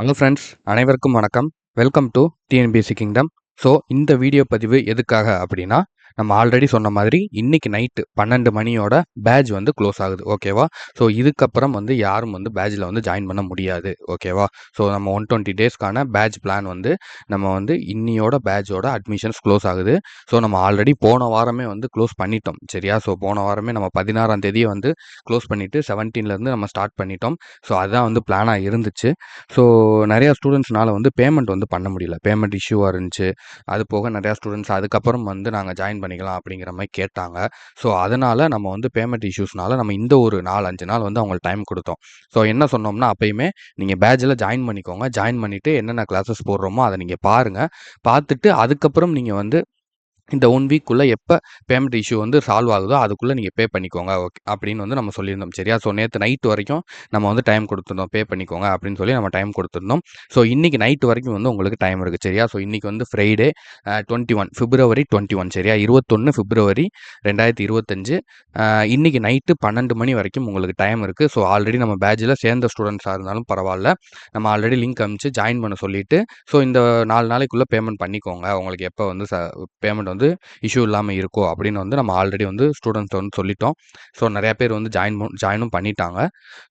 Hello friends அனைவருக்கும் வணக்கம். Welcome to TNPSC kingdom so இந்த வீடியோ பதிவு எதுக்காக அப்படின்னா நம்ம ஆல்ரெடி சொன்ன மாதிரி இன்னைக்கு நைட்டு பன்னெண்டு மணியோட பேட்ச் வந்து க்ளோஸ் ஆகுது ஓகேவா ஸோ இதுக்கப்புறம் வந்து யாரும் வந்து பேட்சில் வந்து ஜாயின் பண்ண முடியாது ஓகேவா ஸோ நம்ம ஒன் டுவெண்ட்டி டேஸ்க்கான பேட்ச் பிளான் வந்து நம்ம வந்து இன்னியோட பேட்சோட அட்மிஷன்ஸ் க்ளோஸ் ஆகுது. ஸோ நம்ம ஆல்ரெடி போன வாரமே வந்து க்ளோஸ் பண்ணிட்டோம் சரியா? ஸோ போன வாரமே நம்ம பதினாறாம் தேதியை வந்து க்ளோஸ் பண்ணிவிட்டு செவன்டீன்லேருந்து நம்ம ஸ்டார்ட் பண்ணிட்டோம். ஸோ அதுதான் வந்து பிளானாக இருந்துச்சு. ஸோ நிறையா ஸ்டூடெண்ட்ஸ்னால வந்து பேமெண்ட் வந்து பண்ண முடியல. பேமெண்ட் இஷ்யூவாக இருந்துச்சு. அது போக நிறையா ஸ்டூடெண்ட்ஸ் அதுக்கப்புறம் வந்து நாங்கள் ஜாயின் பண்ணி பண்ணிக்கலாம் அப்படிங்கிற மாதிரி கேட்டாங்க. ஸோ அதனால் நம்ம வந்து பேமெண்ட் இஷ்யூஸ்னால நம்ம இந்த ஒரு நாலு அஞ்சு நாள் வந்து அவங்களுக்கு டைம் கொடுத்தோம். ஸோ என்ன சொன்னோம்னா அப்பயுமே நீங்கள் பேட்சில் ஜாயின் பண்ணிக்கோங்க. ஜாயின் பண்ணிவிட்டு என்னென்ன கிளாஸஸ் போடுறோமோ அதை நீங்கள் பாருங்கள் பார்த்துட்டு அதுக்கப்புறம் நீங்கள் வந்து இந்த ஒன் வீக்குள்ளே எப்போ பேமெண்ட் இஷ்யூ வந்து சால்வ் ஆகுதோ அதுக்குள்ளே நீங்கள் பே பண்ணிக்கோங்க ஓகே அப்படின்னு வந்து நம்ம சொல்லியிருந்தோம் சரியா? ஸோ நேற்று நைட் வரைக்கும் நம்ம வந்து டைம் கொடுத்துருந்தோம் பே பண்ணிக்கோங்க அப்படின்னு சொல்லி நம்ம டைம் கொடுத்துருந்தோம். ஸோ இன்றைக்கி நைட் வரைக்கும் வந்து உங்களுக்கு டைம் இருக்குது சரியா? ஸோ இன்றைக்கி வந்து ஃப்ரைடே டுவெண்ட்டி ஒன் பிப்ரவரி டுவெண்ட்டி ஒன் சரியா? இருபத்தொன்று பிப்ரவரி ரெண்டாயிரத்தி இருபத்தஞ்சு இன்றைக்கி நைட்டு பன்னெண்டு மணி வரைக்கும் உங்களுக்கு டைம் இருக்குது ஸோ ஆல்ரெடி நம்ம பேட்சில் சேர்ந்த ஸ்டூடெண்ட்ஸாக இருந்தாலும் பரவாயில்ல. நம்ம ஆல்ரெடி லிங்க் அமிச்சு ஜாயின் பண்ண சொல்லிவிட்டு ஸோ இந்த நாலு நாளைக்குள்ளே பேமெண்ட் பண்ணிக்கோங்க. உங்களுக்கு எப்போ வந்து ச பேமெண்ட் வந்து வந்து இஷ்யூ இல்லாமல் இருக்கோ அப்படின்னு வந்து நம்ம ஆல்ரெடி வந்து ஸ்டூடெண்ட்ஸ் வந்து சொல்லிட்டோம். ஸோ நிறையா பேர் வந்து ஜாயின் ஜாயினும் பண்ணிட்டாங்க.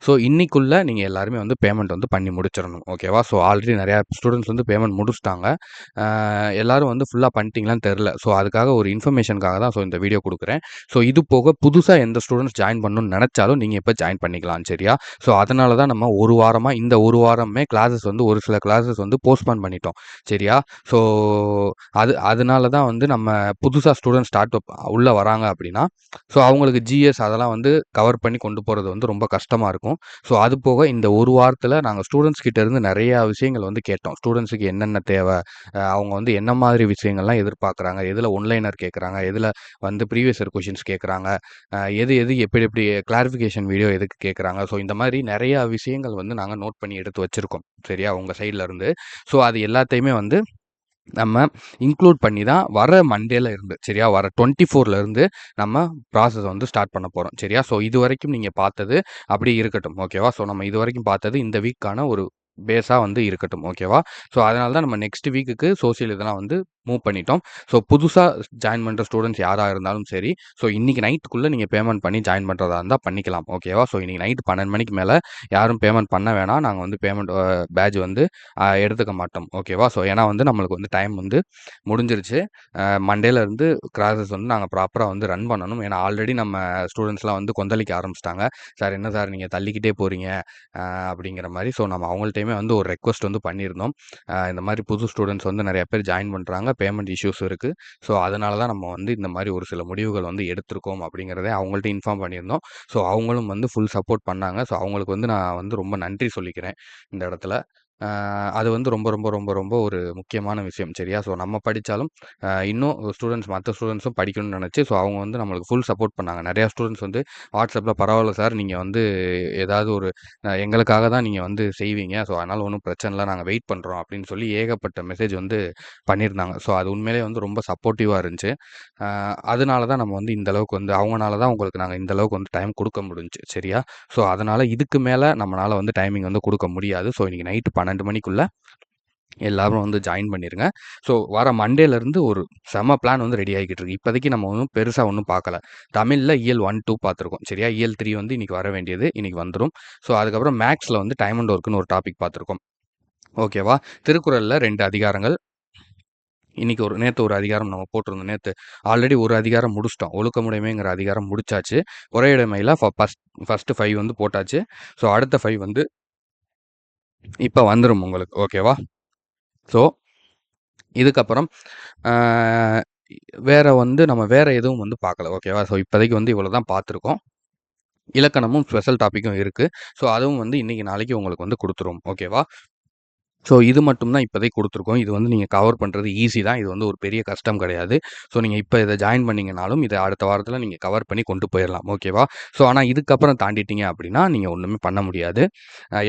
ஸோ இன்றைக்குள்ளே நீங்கள் எல்லாருமே வந்து பேமெண்ட் வந்து பண்ணி முடிச்சிடணும். ஓகேவா ஸோ ஆல்ரெடி நிறையா ஸ்டூடெண்ட்ஸ் வந்து பேமெண்ட் முடிச்சிட்டாங்க. எல்லோரும் வந்து ஃபுல்லாக பண்ணிட்டீங்களான்னு தெரில ஸோ அதுக்காக ஒரு இன்ஃபர்மேஷனுக்காக தான் ஸோ இந்த வீடியோ கொடுக்குறேன். ஸோ இது போக புதுசாக எந்த ஸ்டூடெண்ட்ஸ் ஜாயின் பண்ணணும்னு நினச்சாலும் நீங்கள் இப்போ ஜாயின் பண்ணிக்கலாம் சரியா? ஸோ அதனால தான் நம்ம ஒரு வாரமாக இந்த ஒரு வாரமே கிளாஸஸ் வந்து ஒரு சில கிளாஸஸ் வந்து போஸ்ட்பான் பண்ணிட்டோம் சரியா? ஸோ அது அதனால தான் வந்து நம்ம புதுசாக ஸ்டூடெண்ட் ஸ்டார்ட் உள்ளே வராங்க அப்படின்னா ஸோ அவங்களுக்கு ஜிஎஸ் அதெல்லாம் வந்து கவர் பண்ணி கொண்டு போகிறது வந்து ரொம்ப கஷ்டமாக இருக்கும். ஸோ அது போக இந்த ஒரு வாரத்தில் நாங்கள் ஸ்டூடெண்ட்ஸ் கிட்டேருந்து நிறையா விஷயங்கள் வந்து கேட்டோம். ஸ்டூடெண்ட்ஸுக்கு என்னென்ன தேவை அவங்க வந்து என்ன மாதிரி விஷயங்கள்லாம் எதிர்பார்க்குறாங்க எதில் ஒன்லைனர் கேட்குறாங்க எதில் வந்து ப்ரீவியஸ் இயர் கொஷின்ஸ் கேட்குறாங்க எது எது எப்படி எப்படி கிளாரிஃபிகேஷன் வீடியோ எதுக்கு கேட்குறாங்க ஸோ இந்த மாதிரி நிறையா விஷயங்கள் வந்து நாங்கள் நோட் பண்ணி எடுத்து வச்சுருக்கோம். சரியா? உங்கள் சைடில் இருந்து. ஸோ அது எல்லாத்தையுமே வந்து நம்ம இன்க்ளூட் பண்ணி தான் வர மண்டேல இருந்து சரியா? வர டுவெண்ட்டி இருந்து நம்ம ப்ராசஸ் வந்து ஸ்டார்ட் பண்ண போகிறோம் சரியா? ஸோ இது வரைக்கும் நீங்கள் பார்த்தது அப்படி இருக்கட்டும் ஓகேவா ஸோ நம்ம இது வரைக்கும் பார்த்தது இந்த வீக்கான ஒரு பேஸாக வந்து இருக்கட்டும் ஓகேவா ஸோ அதனால தான் நம்ம நெக்ஸ்ட் வீக்குக்கு சோசியல் இதெல்லாம் வந்து மூவ் பண்ணிட்டோம். ஸோ புதுசாக ஜாயின் பண்ணுற ஸ்டூடெண்ட்ஸ் யாராக இருந்தாலும் சரி ஸோ இன்றைக்கி நைட்டுக்குள்ளே நீங்கள் பேமெண்ட் பண்ணி ஜாயின் பண்ணுறதா இருந்தால் பண்ணிக்கலாம் ஓகேவா ஸோ இன்றைக்கி நைட்டு பன்னெண்டு மணிக்கு மேலே யாரும் பேமெண்ட் பண்ண வேணாம். நாங்கள் வந்து பேமெண்ட் பேட்ச் வந்து எடுத்துக்க மாட்டோம் ஓகேவா ஸோ ஏன்னா வந்து நம்மளுக்கு வந்து டைம் வந்து முடிஞ்சிருச்சு. மண்டேலேருந்து கிளாஸஸ் வந்து நாங்கள் ப்ராப்பராக வந்து ரன் பண்ணணும். ஏன்னா ஆல்ரெடி நம்ம ஸ்டூடெண்ட்ஸ்லாம் வந்து கொந்தளிக்க ஆரம்பிச்சிட்டாங்க. சார் என்ன சார் நீங்கள் தள்ளிக்கிட்டே போகிறீங்க அப்படிங்கிற மாதிரி. ஸோ நம்ம அவங்கள்ட்டையுமே வந்து ஒரு ரெக்வஸ்ட் வந்து பண்ணியிருந்தோம். இந்த மாதிரி புது ஸ்டூடெண்ட்ஸ் வந்து நிறைய பேர் ஜாயின் பண்ணுறாங்க பேமெண்ட் இஷ்யூஸ் இருக்குது ஸோ அதனால தான் நம்ம வந்து இந்த மாதிரி ஒரு சில முடிவுகள் வந்து எடுத்திருக்கோம் அப்படிங்கிறதே அவங்கள்ட்ட இன்ஃபார்ம் பண்ணியிருந்தோம். ஸோ அவங்களும் வந்து ஃபுல் சப்போர்ட் பண்ணாங்க. ஸோ அவங்களுக்கு வந்து நான் வந்து ரொம்ப நன்றி சொல்லிக்கிறேன் இந்த இடத்துல. அது வந்து ரொம்ப ரொம்ப ரொம்ப ரொம்ப ஒரு முக்கியமான விஷயம். சரியா? ஸோ நம்ம படித்தாலும் இன்னும் ஸ்டூடெண்ட்ஸ் மற்ற ஸ்டூடெண்ட்ஸும் படிக்கணும்னு நினச்சி ஸோ அவங்க வந்து நம்மளுக்கு ஃபுல் சப்போர்ட் பண்ணாங்க. நிறையா ஸ்டூடெண்ட்ஸ் வந்து வாட்ஸ்அப்பில் பரவாயில்ல சார் நீங்கள் வந்து ஏதாவது ஒரு எங்களுக்காக தான் நீங்கள் வந்து செய்வீங்க. ஸோ அதனால் ஒன்றும் பிரச்சனை இல்லை நாங்கள் வெயிட் பண்ணுறோம் அப்படின்னு சொல்லி ஏகப்பட்ட மெசேஜ் வந்து பண்ணியிருந்தாங்க. ஸோ அது உண்மையிலே வந்து ரொம்ப சப்போர்ட்டிவாக இருந்துச்சு. அதனால தான் நம்ம வந்து இந்த அளவுக்கு வந்து அவங்களால தான் உங்களுக்கு நாங்கள் இந்த அளவுக்கு வந்து டைம் கொடுக்க முடிஞ்சு சரியா? ஸோ அதனால் இதுக்கு மேலே நம்மளால் வந்து டைமிங் வந்து கொடுக்க முடியாது. ஸோ இன்றைக்கி நைட்டு பன்னெண்டு மணிக்குள்ளே எல்லாரும் வந்து ஜாயின் பண்ணிடுங்க ஸோ வர மண்டேலேருந்து ஒரு செம பிளான் வந்து ரெடி ஆகிக்கிட்டு இருக்கு. இப்போதைக்கு நம்ம ஒன்றும் பெருசாக ஒன்றும் பார்க்கல. தமிழில் இயல் ஒன் டூ பார்த்துருக்கோம். சரியா? இஎல் த்ரீ வந்து இன்றைக்கி வர வேண்டியது. இன்றைக்கி வந்துடும் ஸோ அதுக்கப்புறம் மேக்ஸில் வந்து டைம் அண்ட் ஒர்க்குன்னு ஒரு டாபிக் பார்த்துருக்கோம். ஓகேவா திருக்குறளில் ரெண்டு அதிகாரங்கள். இன்றைக்கி ஒரு நேற்று ஒரு அதிகாரம் நம்ம போட்டிருந்தோம். நேற்று ஆல்ரெடி ஒரு அதிகாரம் முடிச்சிட்டோம். ஒழுக்கமுடைமைங்கிற அதிகாரம் முடிச்சாச்சு. ஒரே இடைமையில் ஃபஸ்ட் ஃபஸ்ட்டு ஃபைவ் வந்து போட்டாச்சு. ஸோ அடுத்த ஃபைவ் வந்து இப்போ வந்துடும் உங்களுக்கு. ஓகேவா ஸோ இதுக்கப்புறம் வேறு வேற வந்து நம்ம வேற எதுவும் வந்து பார்க்கல. ஓகேவா ஸோ இப்போதைக்கு வந்து இவ்வளோ தான் பார்த்துருக்கோம். இலக்கணமும் ஸ்பெஷல் டாப்பிக்கும் இருக்குது ஸோ அதுவும் வந்து இன்றைக்கி நாளைக்கு உங்களுக்கு வந்து கொடுத்துரும். ஓகேவா ஸோ இது மட்டும் தான் இப்போதைக்கு கொடுத்துருக்கோம். இது வந்து நீங்கள் கவர் பண்ணுறது ஈஸி தான். இது வந்து ஒரு பெரிய கஷ்டம் கிடையாது. ஸோ நீங்கள் இப்போ இதை ஜாயின் பண்ணிங்கனாலும் இதை அடுத்த வாரத்தில் நீங்கள் கவர் பண்ணி கொண்டு போயிடலாம் ஓகேவா ஸோ ஆனால் இதுக்கப்புறம் தாண்டிட்டீங்க அப்படின்னா நீங்கள் ஒன்றுமே பண்ண முடியாது.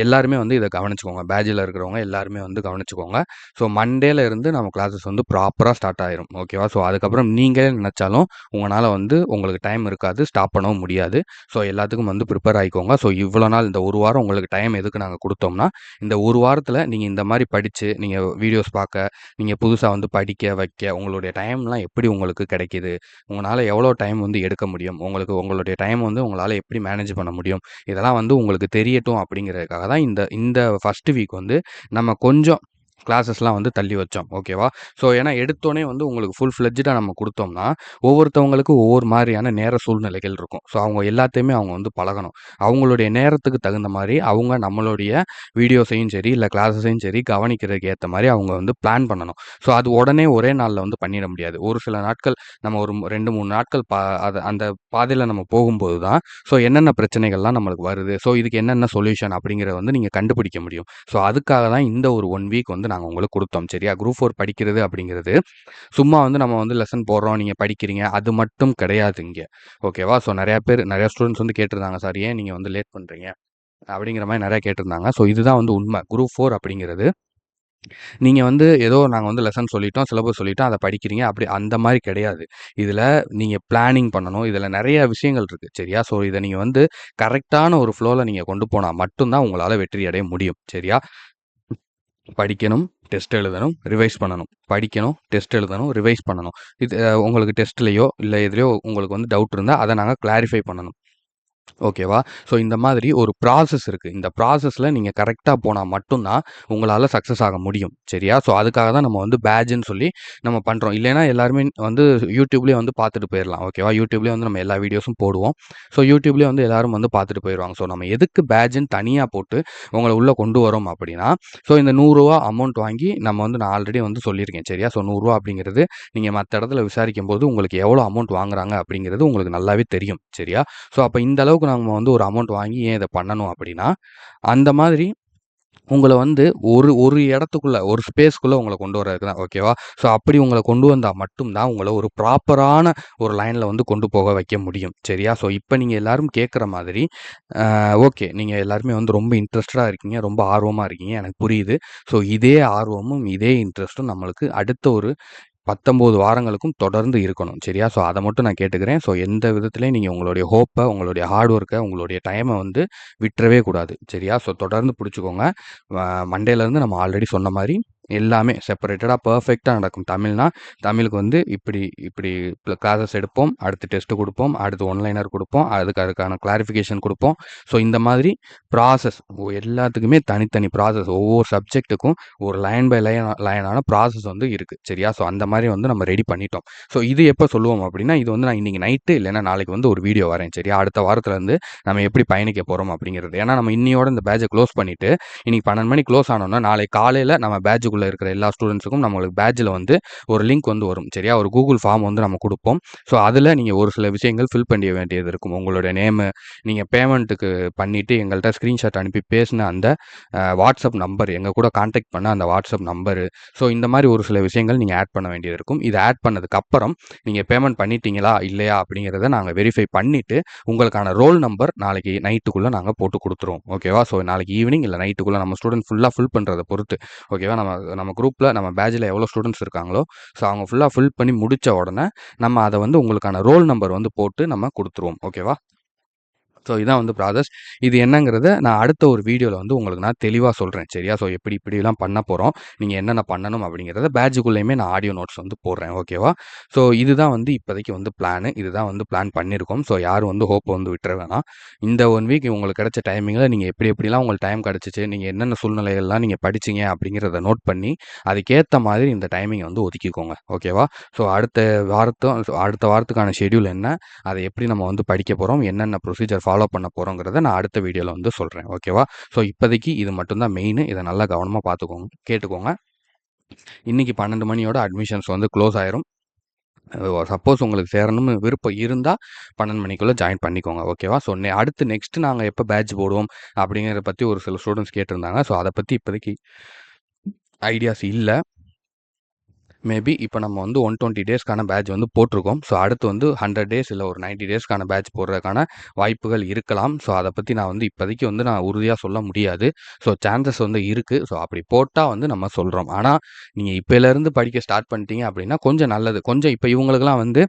எல்லாருமே வந்து இதை கவனிச்சுக்கோங்க. பேஜில் இருக்கிறவங்க எல்லாருமே வந்து கவனிச்சுக்கோங்க. ஸோ மண்டேல இருந்து நம்ம கிளாஸஸ் வந்து ப்ராப்பராக ஸ்டார்ட் ஆயிரும். ஓகேவா ஸோ அதுக்கப்புறம் நீங்களே நினச்சாலும் உங்களால் வந்து உங்களுக்கு டைம் இருக்காது. ஸ்டாப் பண்ணவும் முடியாது. ஸோ எல்லாத்துக்கும் வந்து ப்ரிப்பேர் ஆகிக்கோங்க ஸோ இவ்வளோ நாள் இந்த ஒரு வாரம் உங்களுக்கு டைம் எதுக்கு நாங்கள் கொடுத்தோம்னா இந்த ஒரு வாரத்தில் நீங்கள் இந்த மாதிரி படித்து நீங்கள் வீடியோஸ் பார்க்க நீங்கள் புதுசாக வந்து படிக்க வைக்க உங்களுடைய டைம்லாம் எப்படி உங்களுக்கு கிடைக்கிது? உங்களால் எவ்வளோ டைம் வந்து எடுக்க முடியும்? உங்களுக்கு உங்களுடைய டைம் வந்து உங்களால் எப்படி மேனேஜ் பண்ண முடியும்? இதெல்லாம் வந்து உங்களுக்கு தெரியட்டும் அப்படிங்கிறதுக்காக தான் இந்த இந்த ஃபஸ்ட்டு வீக் வந்து நம்ம கொஞ்சம் கிளாஸஸ்லாம் வந்து தள்ளி வச்சோம். ஓகேவா ஸோ ஏன்னா எடுத்தோடனே வந்து உங்களுக்கு ஃபுல் ஃப்ளெஜ்டாக நம்ம கொடுத்தோம்னா ஒவ்வொருத்தவங்களுக்கு ஒவ்வொரு மாதிரியான நேர சூழ்நிலைகள் இருக்கும். ஸோ அவங்க எல்லாத்தையுமே அவங்க வந்து பழகணும். அவங்களுடைய நேரத்துக்கு தகுந்த மாதிரி அவங்க நம்மளுடைய வீடியோஸையும் சரி இல்லை கிளாஸஸையும் சரி கவனிக்கிறதுக்கு ஏற்ற மாதிரி அவங்க வந்து பிளான் பண்ணணும். ஸோ அது உடனே ஒரே நாளில் வந்து பண்ணிட முடியாது. ஒரு சில நாட்கள் நம்ம ஒரு ரெண்டு மூணு நாட்கள் பா அது அந்த பாதையில் நம்ம போகும்போது தான் ஸோ என்னென்ன பிரச்சனைகள்லாம் நம்மளுக்கு வருது? ஸோ இதுக்கு என்னென்ன சொல்யூஷன் அப்படிங்கிறத வந்து நீங்கள் கண்டுபிடிக்க முடியும். ஸோ அதுக்காக தான் இந்த ஒரு ஒன் வீக் வந்து நாங்கள் உங்களுக்கு கொடுத்தோம். சரியா? குரூப் ஃபோர் படிக்கிறது அப்படிங்கிறது சும்மா வந்து நம்ம வந்து லெசன் போடுறோம். நீங்கள் படிக்கிறீங்க. அது மட்டும் கிடையாது இங்கே. ஓகேவா ஸோ நிறையா பேர் நிறையா ஸ்டூடெண்ட்ஸ் வந்து கேட்டிருந்தாங்க. சார் ஏன் நீங்கள் வந்து லேட் பண்ணுறீங்க அப்படிங்கிற மாதிரி நிறையா கேட்டிருந்தாங்க. ஸோ இதுதான் வந்து உண்மை. குரூப் ஃபோர் அப்படிங்கிறது நீங்கள் வந்து ஏதோ நாங்கள் வந்து லெசன் சொல்லிட்டோம். சிலபஸ் சொல்லிட்டோம் அதை படிக்கிறீங்க. அப்படி அந்த மாதிரி கிடையாது. இதில் நீங்கள் பிளானிங் பண்ணணும். இதில் நிறைய விஷயங்கள் இருக்குது சரியா? ஸோ இதை நீங்கள் வந்து கரெக்டான ஒரு ஃப்ளோவில் நீங்கள் கொண்டு போனால் மட்டும்தான் உங்களால் வெற்றி அடைய முடியும். சரியா? படிக்கணும் டெஸ்ட் எழுதணும் ரிவைஸ் பண்ணணும். படிக்கணும் டெஸ்ட் எழுதணும் ரிவைஸ் பண்ணணும். இது உங்களுக்கு டெஸ்ட்லேயோ இல்லை எதுலையோ உங்களுக்கு வந்து டவுட் இருந்தால் அதை நாங்கள் கிளாரிஃபை பண்ணணும். ஓகேவா? ஸோ இந்த மாதிரி ஒரு ப்ராசஸ் இருக்குது இந்த ப்ராசஸில் நீங்கள் கரெக்டாக போனால் மட்டும்தான் உங்களால் சக்ஸஸ் ஆக முடியும். சரியா? ஸோ அதுக்காக தான் நம்ம வந்து பேட்ஜுன்னு சொல்லி நம்ம பண்ணுறோம் இல்லைன்னா எல்லாருமே வந்து யூடியூப்லேயே வந்து பார்த்துட்டு போயிடலாம் ஓகேவா? யூடியூப்லேயே வந்து நம்ம எல்லா வீடியோஸும் போடுவோம். ஸோ யூடியூப்லேயே வந்து எல்லாரும் வந்து பார்த்துட்டு போயிடுவாங்க. ஸோ நம்ம எதுக்கு பேட்ஜுன்னு தனியாக போட்டு உங்களை உள்ளே கொண்டு வரோம் அப்படின்னா ஸோ இந்த நூறுரூவா அமௌண்ட் வாங்கி நம்ம வந்து நான் ஆல்ரெடி வந்து சொல்லியிருக்கேன். சரியா? ஸோ நூறுரூவா அப்படிங்கிறது நீங்கள் மற்ற இடத்துல விசாரிக்கும் போது உங்களுக்கு எவ்வளோ அமௌண்ட் வாங்குறாங்க அப்படிங்கிறது உங்களுக்கு நல்லாவே தெரியும். சரியா? ஸோ அப்போ இந்த அளவுக்கு நம்ம வந்து ஒரு அமௌண்ட் வாங்கி ஏன் இதை பண்ணணும் அப்படின்னா அந்த மாதிரி உங்களை வந்து ஒரு ஒரு இடத்துக்குள்ள ஒரு ஸ்பேஸ்க்குள்ளே உங்களை கொண்டு வரதுக்கு தான் ஓகேவா ஸோ அப்படி உங்களை கொண்டு வந்தால் மட்டும்தான் உங்களை ஒரு ப்ராப்பரான ஒரு லைனில் வந்து கொண்டு போக வைக்க முடியும் சரியா? ஸோ இப்போ நீங்கள் எல்லாரும் கேட்குற மாதிரி ஓகே நீங்கள் எல்லாருமே வந்து ரொம்ப இன்ட்ரெஸ்டடாக இருக்கீங்க ரொம்ப ஆர்வமாக இருக்கீங்க எனக்கு புரியுது. ஸோ இதே ஆர்வமும் இதே இன்ட்ரெஸ்ட்டும் நம்மளுக்கு அடுத்த ஒரு பத்தொம்போது வாரங்களுக்கும் தொடர்ந்து இருக்கணும். சரியா? ஸோ அதை மட்டும் நான் கேட்டுக்கிறேன். ஸோ எந்த விதத்துலையும் நீங்கள் உங்களுடைய ஹோப்பை உங்களுடைய ஹார்ட் ஒர்க்கை உங்களுடைய டைமை வந்து விட்டுறவே கூடாது. சரியா? ஸோ தொடர்ந்து பிடிச்சிக்கோங்க. மண்டேலேருந்து நம்ம ஆல்ரெடி சொன்ன மாதிரி எல்லாமே செப்பரேட்டடாக பர்ஃபெக்டாக நடக்கும். தமிழ்னா தமிழுக்கு வந்து இப்படி இப்படி கிளாஸஸ் எடுப்போம் அடுத்து டெஸ்ட்டு கொடுப்போம் அடுத்து ஒன்லைனர் கொடுப்போம் அதுக்கு அதுக்கான கிளாரிஃபிகேஷன் கொடுப்போம். ஸோ இந்த மாதிரி ப்ராசஸ் எல்லாத்துக்குமே தனித்தனி ப்ராசஸ் ஒவ்வொரு சப்ஜெக்ட்டுக்கும் ஒரு லைன் பை லைன் லைனான ப்ராசஸ் வந்து இருக்குது சரியா? ஸோ அந்த மாதிரி வந்து நம்ம ரெடி பண்ணிட்டோம். ஸோ இது எப்போ சொல்லுவோம் அப்படின்னா இது வந்து நான் இன்றைக்கி நைட்டு இல்லைன்னா நாளைக்கு வந்து ஒரு வீடியோ வரேன். சரியா? அடுத்த வாரத்துலேருந்து நம்ம எப்படி பயணிக்க போகிறோம் அப்படிங்கிறது. ஏன்னா நம்ம இன்னையோட இந்த பேட்சை க்ளோஸ் பண்ணிவிட்டு இன்றைக்கி பன்னெண்டு மணி க்ளோஸ் ஆனோம்னா நாளைக்கு காலையில் நம்ம பேட்சுக்குள்ளே இருக்கிற எல்லா ஸ்டூடெண்ட்ஸுக்கும் நம்மளுக்கு பேட்சில் வந்து ஒரு லிங்க் வந்து வரும். சரியா? ஒரு கூகுள் ஃபார்ம் வந்து நம்ம கொடுப்போம். ஸோ அதில் நீங்கள் ஒரு சில விஷயங்கள் ஃபில் பண்ணிய வேண்டியது இருக்கும். உங்களுடைய நேமு நீங்கள் பேமெண்ட்டுக்கு பண்ணிவிட்டு எங்கள்கிட்ட ஸ்க்ரீன்ஷாட் அனுப்பி பேசின அந்த வாட்ஸ்அப் நம்பர் எங்கள் கூட காண்டாக்ட் பண்ண அந்த வாட்ஸ்அப் நம்பரு ஸோ இந்த மாதிரி ஒரு சில விஷயங்கள் நீங்கள் ஆட் பண்ண வேண்டியது இருக்கும். இதை ஆட் பண்ணதுக்கப்புறம் நீங்கள் பேமெண்ட் பண்ணிட்டீங்களா? இல்லையா? அப்படிங்கிறத நாங்கள் வெரிஃபை பண்ணிவிட்டு உங்களுக்கான ரோல் நம்பர் நாளைக்கு நைட்டுக்குள்ளே நாங்கள் போட்டு கொடுத்துருவோம். ஓகேவா ஸோ நாளைக்கு ஈவினிங் இல்லை நைட்டுக்குள்ளே நம்ம ஸ்டூடெண்ட் ஃபுல்லாக ஃபில் பண்ணுறதை பொறுத்து. ஓகேவா நம்ம நம்ம குரூப்பில் நம்ம பேட்சில் எவ்வளோ ஸ்டூடெண்ட்ஸ் இருக்காங்களோ ஸோ அவங்க ஃபுல்லாக ஃபில் பண்ணி முடித்த உடனே நம்ம அதை வந்து உங்களுக்கான ரோல் நம்பர் வந்து போட்டு நம்ம கொடுத்துருவோம். ஓகேவா ஸோ இதான் வந்து ப்ராசஸ் இது என்னங்கிறத நான் அடுத்த ஒரு வீடியோவில் வந்து உங்களுக்கு நான் தெளிவாக சொல்கிறேன் சரியா? ஸோ எப்படி இப்படிலாம் பண்ண போகிறோம் நீங்கள் என்னென்ன பண்ணணும் அப்படிங்கிறத பேட்சுக்குள்ளேயுமே நான் ஆடியோ நோட்ஸ் வந்து போடுறேன். ஓகேவா ஸோ இதுதான் வந்து இப்போதைக்கு வந்து பிளானு இதுதான் வந்து பிளான் பண்ணியிருக்கோம். ஸோ யாரும் வந்து ஹோப்பை வந்து விட்டுற வேணாம். இந்த ஒன் வீக் உங்களுக்கு கிடைச்ச டைமிங்கில் நீங்கள் எப்படி எப்படிலாம் உங்களுக்கு டைம் கிடச்சிச்சு? நீங்கள் என்னென்ன சூழ்நிலைகள்லாம் நீங்கள் படிச்சீங்க அப்படிங்கிறத நோட் பண்ணி அதுக்கேற்ற மாதிரி இந்த டைமிங்கை வந்து ஒதுக்கிக்கோங்க. ஓகேவா ஸோ அடுத்த வாரத்தும் அடுத்த வாரத்துக்கான ஷெட்யூல் என்ன? அதை எப்படி நம்ம வந்து படிக்க போகிறோம் என்னென்ன ப்ரொசீஜர் ஃபாலோ பண்ண போகிறோங்கிறத நான் அடுத்த வீடியோவில் வந்து சொல்கிறேன் ஓகேவா ஸோ இப்போதைக்கு இது மட்டும்தான் மெயின் இதை நல்லா கவனமாக பார்த்துக்கோங்க கேட்டுக்கோங்க. இன்றைக்கி பன்னெண்டு மணியோட அட்மிஷன்ஸ் வந்து க்ளோஸ் ஆயிரும். சப்போஸ் உங்களுக்கு சேரணும்னு விருப்பம் இருந்தால் பன்னெண்டு மணிக்குள்ளே ஜாயின் பண்ணிக்கோங்க. ஓகேவா ஸோ அடுத்து நெக்ஸ்ட்டு நாங்கள் எப்போ பேட்ச் போடுவோம் அப்படிங்கிறத பற்றி ஒரு சில ஸ்டூடெண்ட்ஸ் கேட்டிருந்தாங்க. ஸோ அதை பற்றி இப்போதைக்கு ஐடியாஸ் இல்லை. மேபி இப்போ நம்ம வந்து 120 டேஸ்க்கான பேட்ச் வந்து போட்டிருக்கோம். ஸோ அடுத்து வந்து 100 டேஸ் இல்லை ஒரு 90 டேஸ்க்கான பேட்ச் போடுறதுக்கான வாய்ப்புகள் இருக்கலாம். ஸோ அதை பற்றி நான் வந்து இப்போதைக்கு வந்து நான் உறுதியாக சொல்ல முடியாது. ஸோ சான்சஸ் வந்து இருக்குது ஸோ அப்படி போட்டால் வந்து நம்ம சொல்கிறோம் ஆனால் நீங்கள் இப்போலேருந்து படிக்க ஸ்டார்ட் பண்ணிட்டீங்க அப்படின்னா, கொஞ்சம் நல்லது. கொஞ்சம் இப்போ இவங்களுக்குலாம் வந்து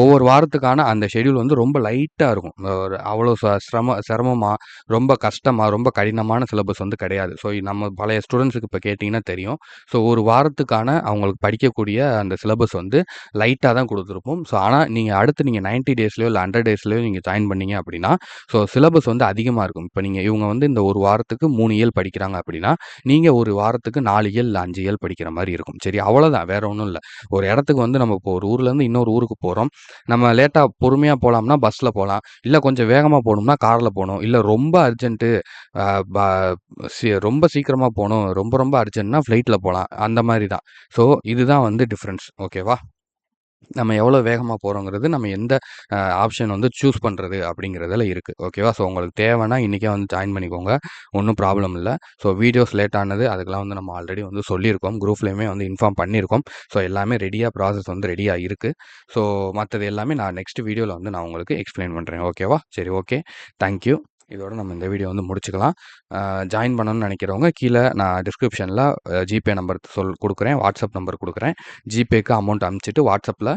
ஒவ்வொரு வாரத்துக்கான அந்த ஷெட்யூல் வந்து ரொம்ப லைட்டாக இருக்கும். ஒரு அவ்வளோ ச சிரம சிரமமாக ரொம்ப கஷ்டமாக ரொம்ப கடினமான சிலபஸ் வந்து கிடையாது. ஸோ நம்ம பழைய ஸ்டூடண்ட்ஸுக்கு இப்போ கேட்டிங்கன்னா தெரியும். ஸோ ஒரு வாரத்துக்கான அவங்களுக்கு படிக்க இருக்கக்கூடிய அந்த சிலபஸ் வந்து லைட்டாக தான் கொடுத்துருப்போம் ஸோ ஆனால் நீங்கள் அடுத்து நீங்கள் நைன்ட்டி டேஸ்லையோ இல்லை ஹண்ட்ரட் டேஸ்லையோ நீங்கள் ஜாயின் பண்ணீங்க அப்படின்னா, ஸோ சிலபஸ் வந்து அதிகமாக இருக்கும். இப்போ நீங்கள் இவங்க வந்து இந்த ஒரு வாரத்துக்கு மூணு இயல் படிக்கிறாங்க அப்படின்னா, நீங்கள் ஒரு வாரத்துக்கு நாலு இயல் இல்லை அஞ்சு இயல் படிக்கிற மாதிரி இருக்கும். சரி அவ்வளோதான். வேற ஒன்றும் இல்லை ஒரு இடத்துக்கு வந்து நம்ம இப்போ ஒரு ஊர்லேருந்து இன்னொரு ஊருக்கு போகிறோம் நம்ம லேட்டாக பொறுமையாக போகலாம்னா பஸ்ஸில் போகலாம் இல்லை கொஞ்சம் வேகமாக போகணும்னா காரில் போகணும் இல்லை ரொம்ப அர்ஜென்ட்டு ப ரொம்ப சீக்கிரமாக போகணும் ரொம்ப ரொம்ப அர்ஜென்ட்னா ஃப்ளைட்டில் போகலாம் அந்த மாதிரி தான். ஸோ இதுதான் வந்து டிஃப்ரென்ஸ் ஓகேவா? நம்ம எவ்வளோ வேகமாக போகிறோங்கிறது நம்ம எந்த ஆப்ஷன் வந்து சூஸ் பண்ணுறது அப்படிங்கிறதுல இருக்குது ஓகேவா? ஸோ உங்களுக்கு தேவைன்னா இன்றைக்கே வந்து ஜாயின் பண்ணிக்கோங்க. ஒன்றும் ப்ராப்ளம் இல்லை ஸோ வீடியோஸ் லேட் ஆனது அதுக்கெலாம் வந்து நம்ம ஆல்ரெடி வந்து சொல்லியிருக்கோம். குரூப்லேயுமே வந்து இன்ஃபார்ம் பண்ணியிருக்கோம். ஸோ எல்லாமே ரெடியாக ப்ராசஸ் வந்து ரெடியாக இருக்குது ஸோ மற்றது எல்லாமே நான் நெக்ஸ்ட் வீடியோவில் வந்து நான் உங்களுக்கு எக்ஸ்ப்ளைன் பண்ணுறேன் ஓகேவா? சரி ஓகே. Thank you. இதோட நம்ம இந்த வீடியோ வந்து முடிச்சுக்கலாம். ஜாயின் பண்ணணும்னு நினைக்கிறவங்க கீழே நான் டிஸ்கிரிப்ஷனில் ஜிபே நம்பர் சொல் கொடுக்குறேன். வாட்ஸ்அப் நம்பர் கொடுக்குறேன். ஜிபேக்கு அமௌண்ட் அனுப்பிச்சுட்டு வாட்ஸ்அப்பில்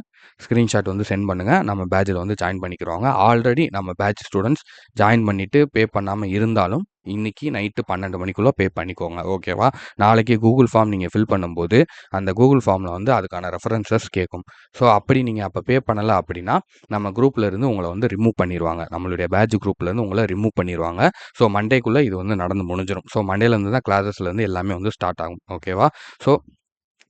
ஸ்க்ரீன்ஷாட் வந்து சென்ட் பண்ணுங்கள் நம்ம பேட்சில் வந்து ஜாயின் பண்ணிக்கிறவங்க. ஆல்ரெடி நம்ம பேட்ச் ஸ்டூடெண்ட்ஸ் ஜாயின் பண்ணிவிட்டு பே பண்ணாமல் இருந்தாலும், இன்னைக்கு நைட்டு பன்னெண்டு மணிக்குள்ளே பே பண்ணிக்கோங்க. ஓகேவா? நாளைக்கு கூகுள் ஃபார்ம் நீங்கள் ஃபில் பண்ணும்போது, அந்த கூகுள் ஃபார்மில் வந்து அதுக்கான ரெஃபரன்ஸஸ் கேட்கும். ஸோ அப்படி நீங்கள் அப்போ பே பண்ணலை அப்படின்னா, நம்ம குரூப்பில் இருந்து உங்களை வந்து ரிமூவ் பண்ணிடுவாங்க நம்மளுடைய பேட்ச் குரூப்லேருந்து உங்களை ரிமூவ் பண்ணிடுவாங்க ஸோ மண்டேக்குள்ளே இது வந்து நடந்து முடிஞ்சிடும் ஸோ மண்டேலேருந்து தான் கிளாஸஸ்லேருந்து எல்லாமே வந்து ஸ்டார்ட் ஆகும். ஓகேவா? ஸோ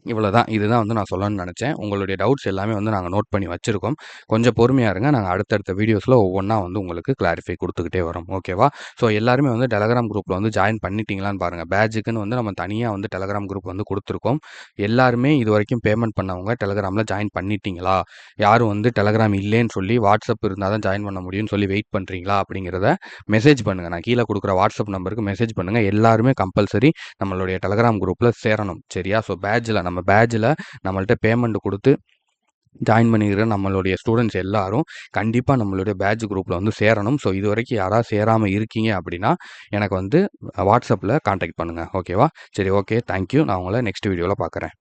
இவ்வளோதான். இதுதான் வந்து நான் சொல்லணும்னு நினச்சேன் உங்களுடைய டவுட்ஸ் எல்லாமே வந்து நாங்கள் நோட் பண்ணி வச்சுருக்கோம் கொஞ்சம் பொறுமையாக இருங்க. நாங்கள் அடுத்தடுத்த வீடியோஸில் ஒவ்வொன்றா வந்து உங்களுக்கு கிளாரிஃபை கொடுத்துக்கிட்டே வரோம். ஓகேவா? ஸோ எல்லாருமே வந்து டெலகிராம் குரூப்பில் வந்து ஜாயின் பண்ணிட்டீங்களான்னு பாருங்கள் பேஜுக்குன்னு வந்து நம்ம தனியாக வந்து டெலகிராம் குரூப் வந்து கொடுத்துருக்கோம் எல்லாருமே இதுவரைக்கும் பேமெண்ட் பண்ணவங்க டெலகிராமில் ஜாயின் பண்ணிட்டீங்களா? யாரும் வந்து டெலகிராம் இல்லைன்னு சொல்லி வாட்ஸ்அப் இருந்தால் தான் ஜாயின் பண்ண முடியும்னு சொல்லி வெயிட் பண்ணுறீங்களா அப்படிங்கிறத மெசேஜ் பண்ணுங்கள் நான் கீழே கொடுக்குற வாட்ஸ்அப் நம்பருக்கு மெசேஜ் பண்ணுங்கள் எல்லாருமே கம்பல்சரி நம்மளுடைய டெலகிராம் குரூப்பில் சேரணும். சரியா? ஸோ பேஜில் நம்ம நம்ம பேட்ச்ல நம்மள்ட்ட பேமெண்ட் கொடுத்து ஜாயின் பண்ணிக்கிற நம்மளுடைய ஸ்டூடெண்ட்ஸ் எல்லாரும் கண்டிப்பாக நம்மளுடைய பேட்ச் குரூப்பில் வந்து சேரணும். ஸோ இது வரைக்கும் யாராவது சேராமல் இருக்கீங்க அப்படின்னா, எனக்கு வந்து வாட்ஸ்அப்பில் காண்டாக்ட் பண்ணுங்கள் ஓகேவா? சரி ஓகே. Thank you. நான் உங்களை நெக்ஸ்ட் வீடியோவில் பார்க்குறேன்.